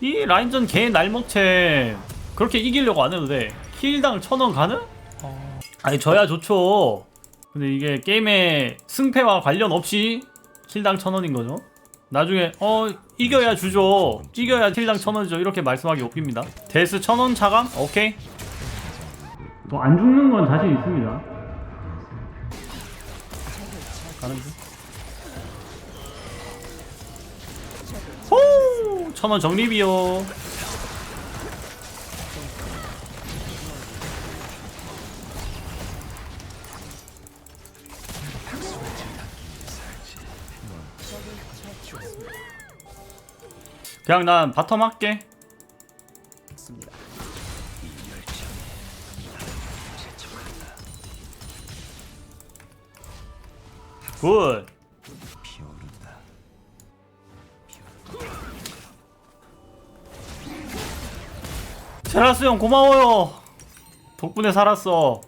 이 라인전 개 날먹체 그렇게 이기려고 안 해도 돼. 킬당 천 원 가능? 아니 저야 좋죠. 근데 이게 게임의 승패와 관련 없이 킬당 천 원인 거죠. 나중에 어 이겨야 주죠. 이겨야 킬당 천 원이죠. 이렇게 말씀하기 웃깁니다. 데스 천 원 차감? 오케이. 또 안 죽는 건 자신 있습니다. 가는 중 천원 적립이요. 그냥 난 바텀 할게. 굿. 제라스 형 고마워요. 덕분에 살았어.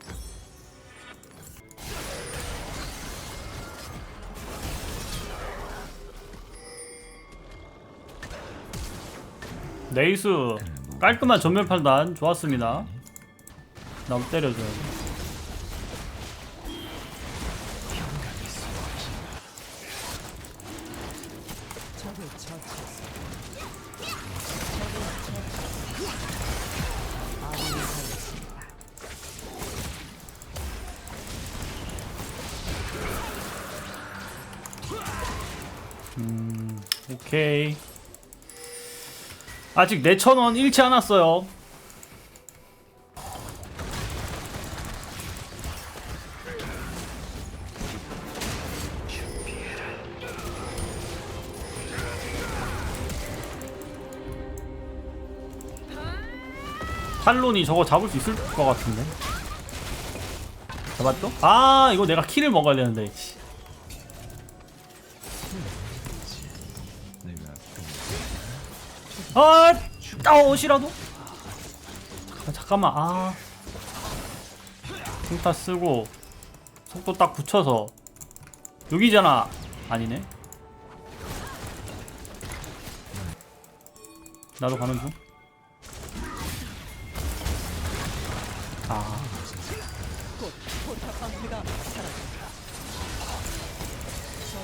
네이스 깔끔한 전면 판단 좋았습니다. 남 때려줘요. 오케이. 아직 내천원 잃지 않았어요. 탈론이 저거 잡을 수 있을 것 같은데. 잡았죠? 아, 이거 내가 키를 먹어야 되는데. 아, 아 옷이라도? 잠깐, 잠깐만, 아. 평타 쓰고, 속도 딱 붙여서. 여기잖아. 아니네. 나도 가는 중. 아.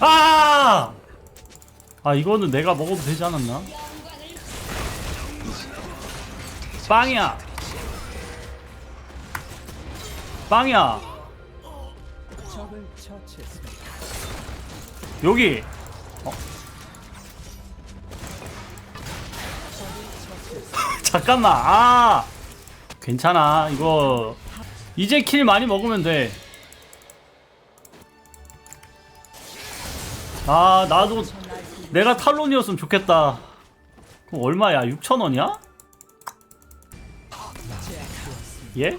아! 아, 이거는 내가 먹어도 되지 않았나? 빵이야. 빵이야. 여기. 어. 잠깐만. 아. 괜찮아. 이거 이제 킬 많이 먹으면 돼. 아, 나도 내가 탈론이었으면 좋겠다. 그럼 얼마야? 6,000원이야? 예?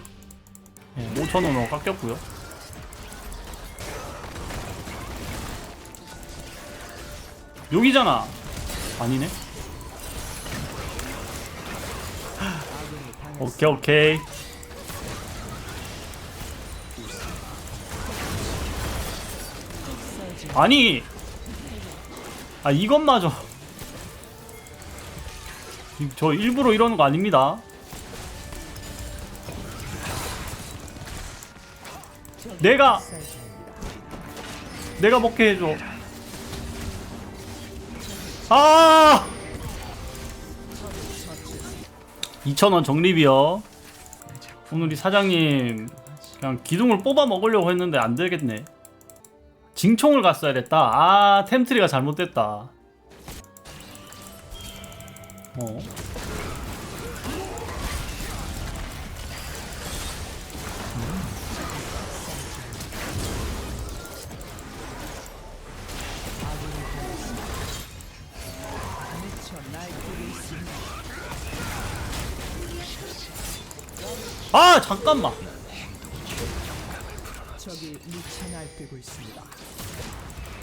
예 5,000원으로 깎였고요. 여기잖아. 아니네. 오케이 오케이. 아니. 아 이것마저. 이- 저 일부러 이러는 거 아닙니다. 내가 내가 먹게 해줘. 아! 2,000원 적립이요. 오늘 이 사장님 그냥 기둥을 뽑아 먹으려고 했는데 안 되겠네. 징총을 갔어야 됐다. 아, 템트리가 잘못됐다. 어. 아, 잠깐만. 적이 미쳐 날뛰고 있습니다.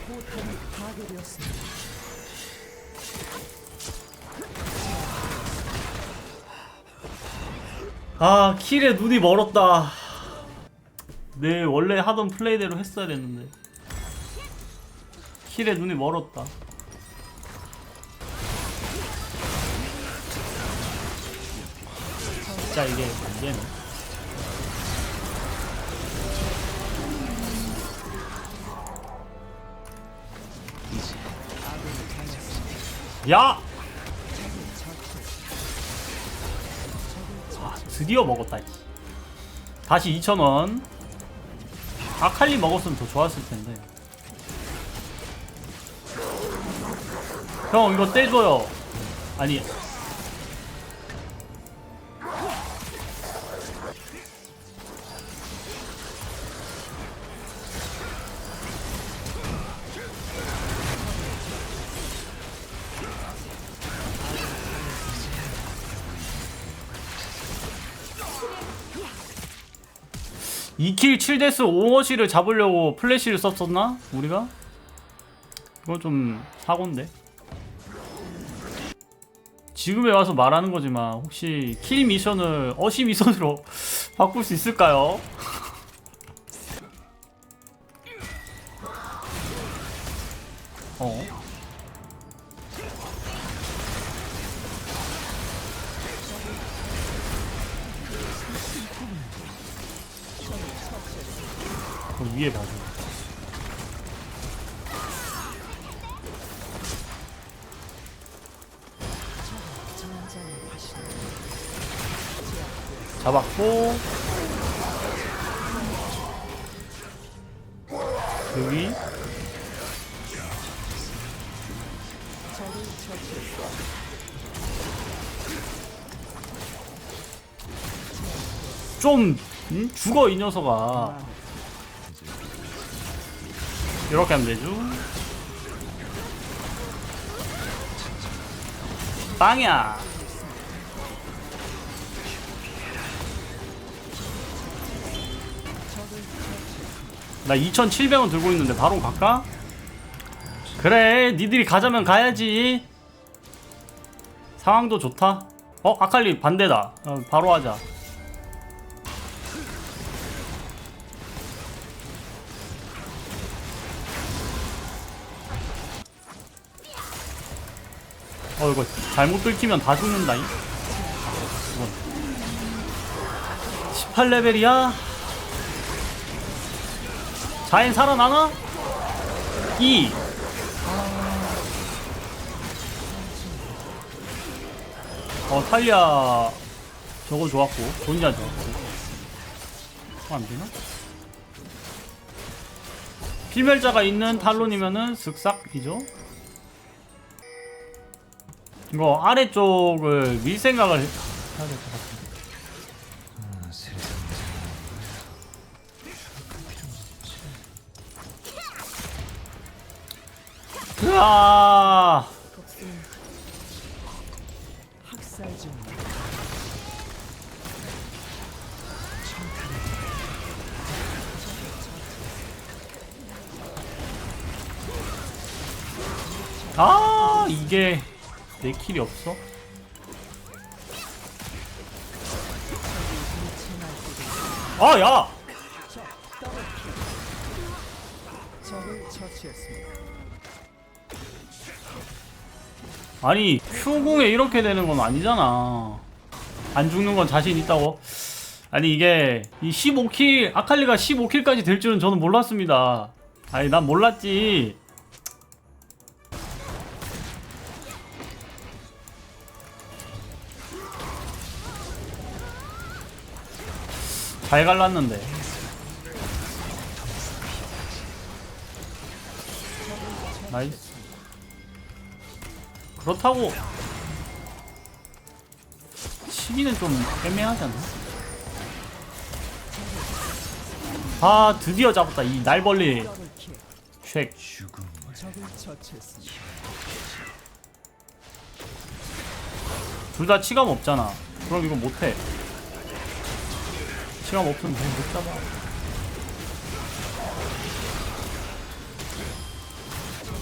포탑이 파괴되었습니다. 아, 킬에 눈이 멀었다. 내 원래 하던 플레이대로 했어야 됐는데. 킬에 눈이 멀었다. 진짜 이게 문제네. 야! 아, 드디어 먹었다. 이. 다시 2,000원. 아칼리 먹었으면 더 좋았을 텐데. 형, 이거 떼줘요. 아니. 이킬 7데스 5어시를 잡으려고 플래시를 썼었나? 우리가? 이건 좀 사고인데 지금에 와서 말하는 거지만 혹시 킬 미션을 어시 미션으로 바꿀 수 있을까요? 위에 봐줘. 잡았고 여기 좀 음? 죽어 이 녀석아 이렇게 하면 되죠. 빵이야. 나 2,700원 들고 있는데 바로 갈까? 그래 니들이 가자면 가야지. 상황도 좋다. 어? 아칼리 반대다. 어, 바로 하자 어 이거 잘못 뚫기면 다 죽는다잉. 18레벨이야? 자인 살아나나? 2 어 탈리아. 저거 좋았고. 존자 좋았고. 어, 안되나? 필멸자가 있는 탈론이면은 슥싹이죠 이거 아래쪽을 밀 생각을 해- 해야 될 것 같은데 으아. 아 이게 내 킬이 없어? 아 야! 아니 Q궁에 이렇게 되는 건 아니잖아 안 죽는 건 자신 있다고? 아니 이게 이 15킬 아칼리가 15킬까지 될 줄은 저는 몰랐습니다 아니 난 몰랐지 잘 갈랐는데 나이스 그렇다고 치기는 좀 애매하지 않나? 아 드디어 잡았다 이 날벌리. 쉑. 둘 다 치감 없잖아 그럼 이거 못해 치감 없으면 못 잡아.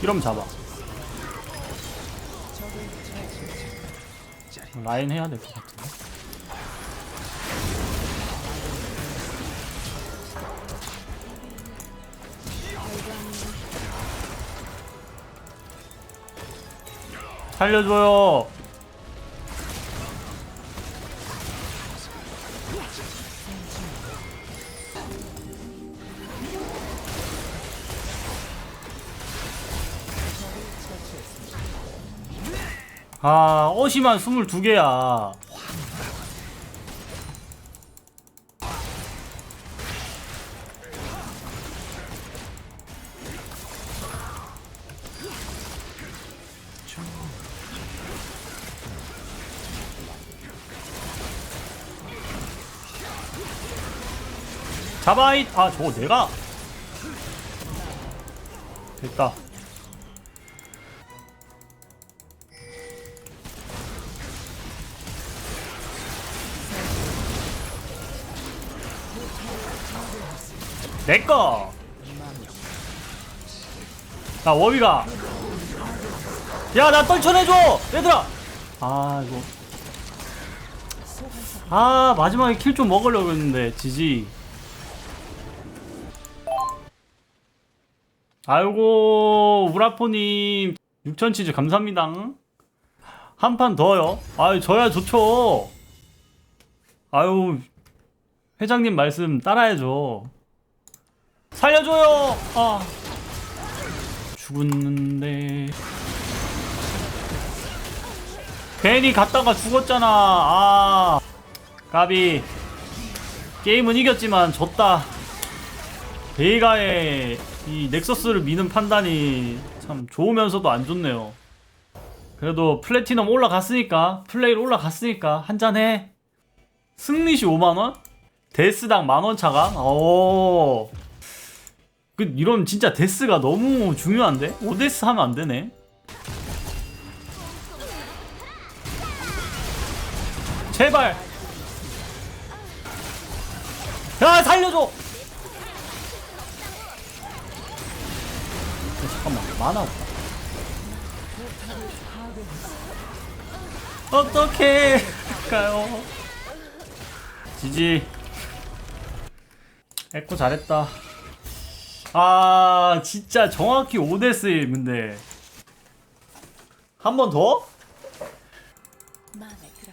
이러면 잡아. 라인 해야 될 것 같은데? 살려줘요 아 어시만 22개야 잡아잇 아 저거 내가. 됐다. 내꺼 자 워비가. 야 나 떨쳐내줘! 얘들아! 아 이거. 아 마지막에 킬 좀 먹으려고 했는데 지지 아이고 우라포님. 6천 치즈 감사합니다. 한 판 더요? 아유 저야 좋죠. 아유 회장님 말씀 따라야죠 살려줘요! 아. 죽었는데. 괜히 갔다가 죽었잖아. 아. 까비. 게임은 이겼지만 졌다 베이가의 이 넥서스를 미는 판단이 참 좋으면서도 안 좋네요 그래도 플래티넘 올라갔으니까 플레이로 올라갔으니까 한잔해 승리시 5만원? 데스당 만원 차가? 오. 그 이런 진짜 데스가 너무 중요한데? 오데스 하면 안 되네. 제발. 야 살려줘. 만 만화 없다. 어떻게 할까요? 지지. 에코 잘했다. 아 진짜 정확히 오데스인데 한 번 더? 마음에 들어.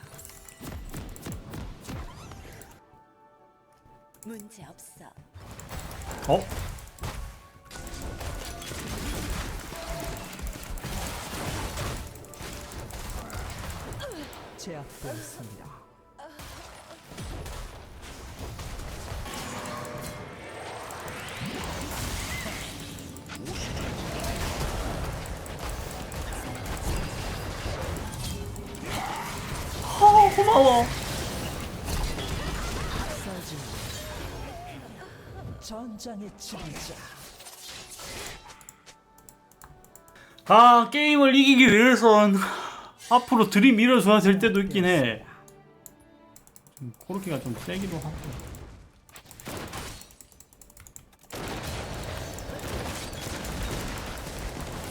문제 없어. 어? 제압되었습니다. 어, 고마워. 전장의 지휘자 아 게임을 이기기 위해선 앞으로 들이밀어줘야 될 때도 있긴 해. 좀 코르키가 좀 세기도 하고.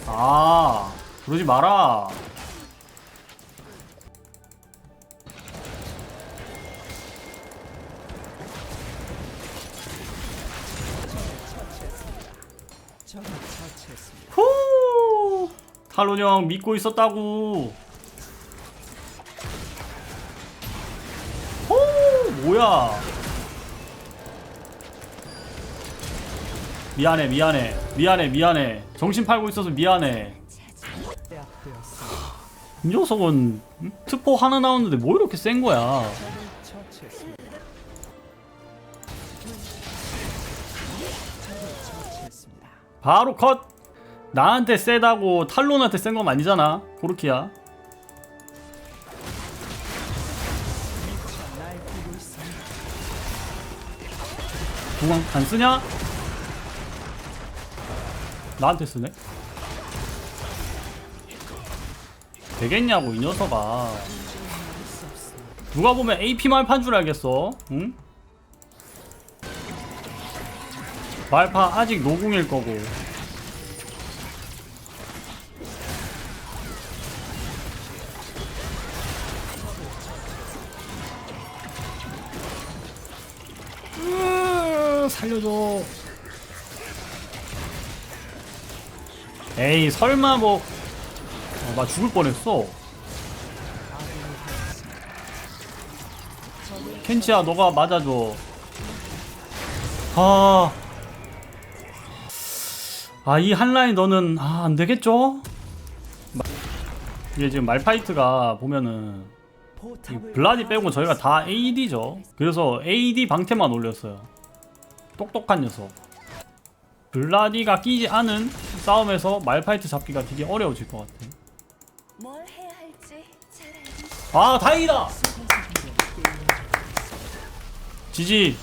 아 그러지 마라. 후 탈론 형 믿고 있었다고. 뭐야? 미안해 미안해 미안해 미안해 정신 팔고 있어서 미안해. 이 녀석은 음? 트포 하나 나오는데 뭐 이렇게 센 거야? 바로 컷. 나한테 세다고 탈론한테 센 건 아니잖아, 코르키야. 중앙 안 쓰냐? 나한테 쓰네. 되겠냐고 이 녀석아. 누가 보면 AP 말판 줄 알겠어. 응? 말파 아직 노궁일 거고. 으, 살려줘. 에이 설마 뭐. 어, 나 죽을 뻔했어. 켄치야 너가 맞아줘 아... 아 이 한라인 너는 아 안 되겠죠? 이게 지금 말파이트가 보면은 블라디 빼고 저희가 다 AD죠 그래서 AD 방태만 올렸어요 똑똑한 녀석. 블라디가 끼지 않은 싸움에서 말파이트 잡기가 되게 어려워질 것 같아. 아 다행이다! 지지.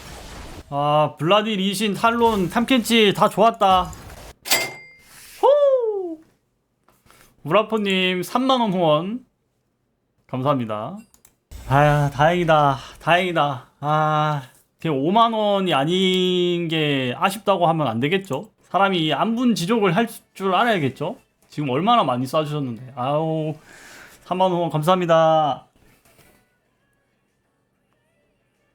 아 블라디 리신 탈론 탐켄치 다 좋았다. 호 우라포님 3만원 후원. 감사합니다. 아야 다행이다. 다행이다. 아 그냥 5만 원이 아닌 게 아쉽다고 하면 안 되겠죠? 사람이 안분 지족을 할 줄 알아야겠죠? 지금 얼마나 많이 쏴주셨는데. 아우 3만원 후원 감사합니다